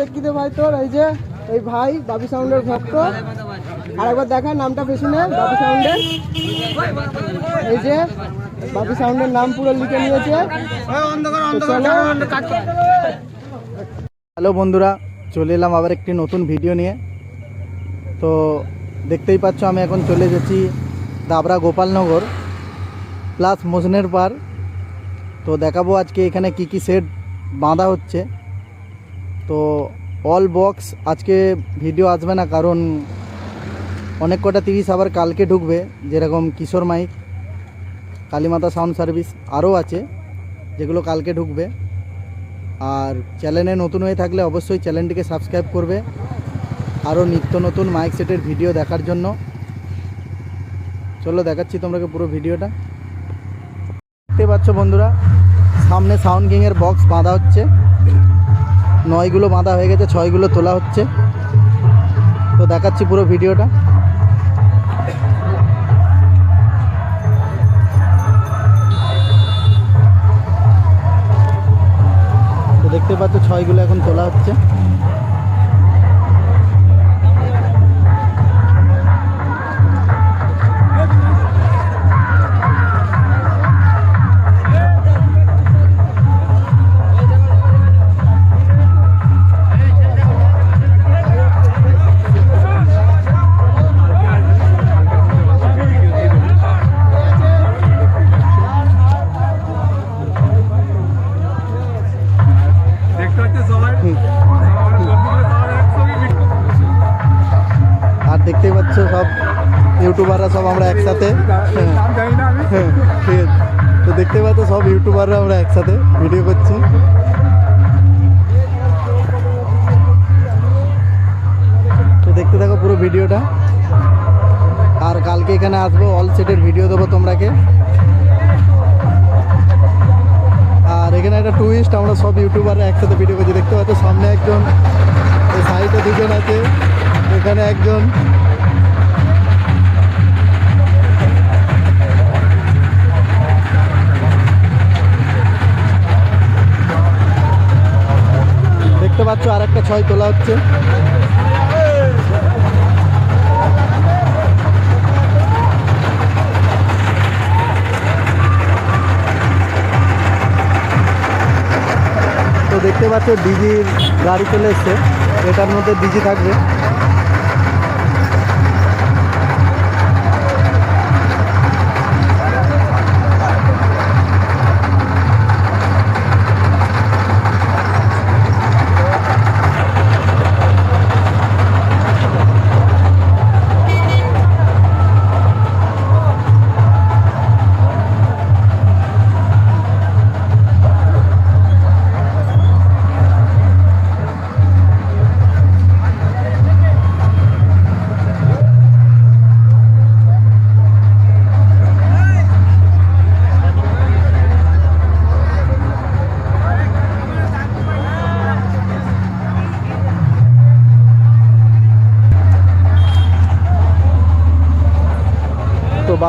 দেখতে ভাই তোর? এই যে এই ভাই বাবি সাউন্ডের ভক্ত। আর একবার দেখা নামটা পেছনে বাবি সাউন্ডের। এই যে বাবি সাউন্ডের নাম পুরো লিখে নিয়েছে। হ্যালো বন্ধুরা চলে এলাম আবার একটি নতুন ভিডিও নিয়ে। তো দেখতেই পাচ্ছ আমি এখন চলে এসেছি দাবরা গোপালনগর প্লাস মোজনের পার তো দেখাবো আজকে এখানে কি কি সেট বাঁধা হচ্ছে। তো অল বক্স আজকে ভিডিও আসবে না, কারণ অনেক কটা তিরিশ আবার কালকে ঢুকবে, যেরকম Kishore mike, Kalimata sound service আরও আছে, যেগুলো কালকে ঢুকবে। আর চ্যানেলে নতুন হয়ে থাকলে অবশ্যই চ্যানেলটিকে সাবস্ক্রাইব করবে, আরও নিত্য নতুন মাইক সেটের ভিডিও দেখার জন্য। চলো দেখাচ্ছি তোমাকে পুরো ভিডিওটা দেখতে পাচ্ছ বন্ধুরা, সামনে সাউন্ড কিংয়ের বক্স বাঁধা হচ্ছে। নয়গুলো বাঁধা হয়ে গেছে, ছয়গুলো তোলা হচ্ছে। তো দেখাচ্ছি পুরো ভিডিওটা। তো দেখতে পাচ্ছ, ছয়গুলো এখন তোলা হচ্ছে। দেখতেই পাচ্ছ সব ইউটিউবাররা সব আমরা একসাথে। হ্যাঁ তো দেখতে পাচ্ছ সব ইউটিউবাররা আমরা একসাথে ভিডিও করছি। তো দেখতে থাকো পুরো ভিডিওটা। আর কালকে এখানে আসব অল সেটের ভিডিও দেবো তোমরাকে আর এখানে একটা টুইস্ট আমরা সব ইউটিউবাররা একসাথে ভিডিও করছি। দেখতে পাচ্ছ সামনে একজন সাইডে দুজন আছে, এখানে একজন। পাচ্ছ আর একটা ছয় তোলা হচ্ছে। তো দেখতে পাচ্ছ, ডিজির গাড়ি চলে এসছে। এটার মধ্যে ডিজি থাকবে।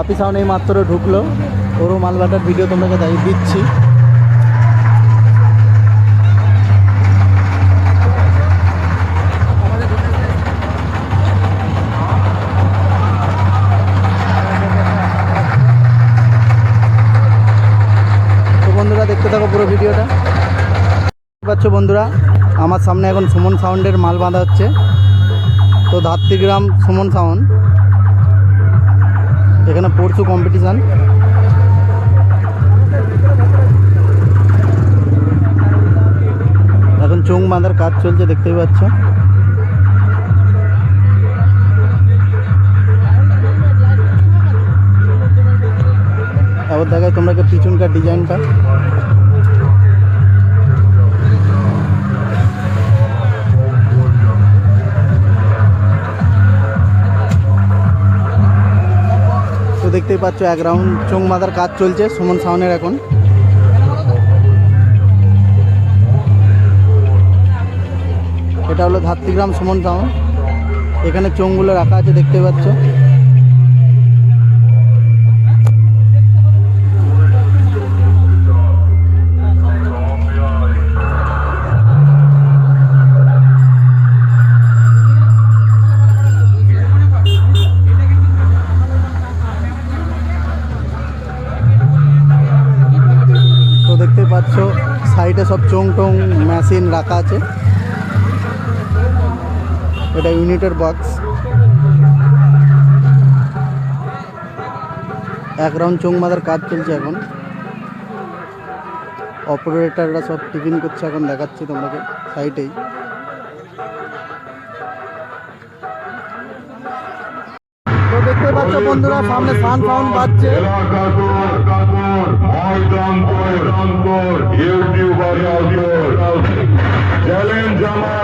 বাপি সাউন্ড এই মাত্র ঢুকলো। ওরও মালবাটার ভিডিও তোমাকে তাই দিচ্ছি। দেখতে থাকো পুরো ভিডিওটা। বন্ধুরা, আমার সামনে এখন সুমন সাউন্ডের মাল বাঁধা হচ্ছে। তো ধাত্রীগ্রাম সুমন সাউন্ড। এখানে পরশু কম্পিটিশান এখন চোং বাঁধার কাজ চলছে, দেখতেই পাচ্ছ। আবার দেখায় তোমরা পিছনকার ডিজাইনটা দেখতেই পাচ্ছ, এক রাউন্ড চোং মাথার কাজ চলছে, সুমন সাউনের এখন। এটা হলো ধাত্রিগ্রাম সুমন সাউন এখানে চোঙগুলো রাখা আছে, দেখতে পাচ্ছ। সব চোং টোং মেশিন রাখা আছে। এটা ইউনিটের বক্স। এক রাউন্ড চোং বাঁধার কাজ চলছে এখন। অপারেটাররা সব টিফিন করছে এখন, দেখাচ্ছি তোমাকে সাইটেই। তো দেখতে পাচ্ছ বন্ধুরা, সামনে সান সাউন্ড বাজছে। ময়দানপুর রামপুর ইউটিউবার চ্যালেঞ্জ আমার আমার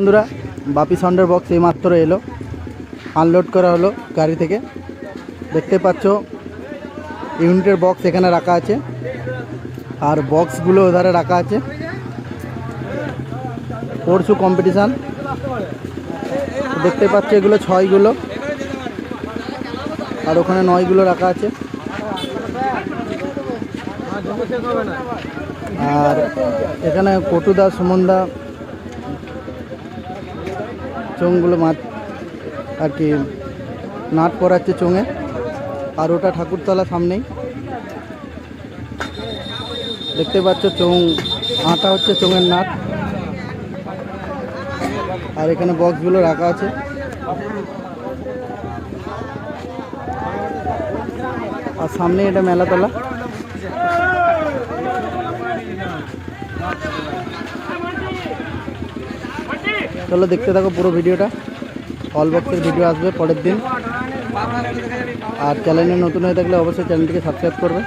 বন্ধুরা, বাপি সাউন্ডের বক্স এইমাত্র এলো। আনলোড করা হলো গাড়ি থেকে। দেখতে পাচ্ছ, ইউনিটের বক্স এখানে রাখা আছে। আর বক্সগুলো ওধারে রাখা আছে। পরশু কম্পিটিশান দেখতে পাচ্ছ এগুলো ছয়গুলো। আর ওখানে নয়গুলো রাখা আছে। আর এখানে কটুদা, সুমনদা চোঙগুলো মাছ আর কি নাট পরাচ্ছে চোঙে। আর ওটা ঠাকুরতলা সামনেই। দেখতে পাচ্ছ চোং, আটা হচ্ছে চোঙের নাট। আর এখানে বক্সগুলো রাখা আছে। আর সামনে এটা মেলাতলা। চলো দেখতে থাকো পুরো ভিডিওটা। অল বক্সের ভিডিও আসবে পরের দিন। আর চ্যানেলে নতুন হয়ে থাকলে অবশ্যই চ্যানেলটিকে সাবস্ক্রাইব করবে।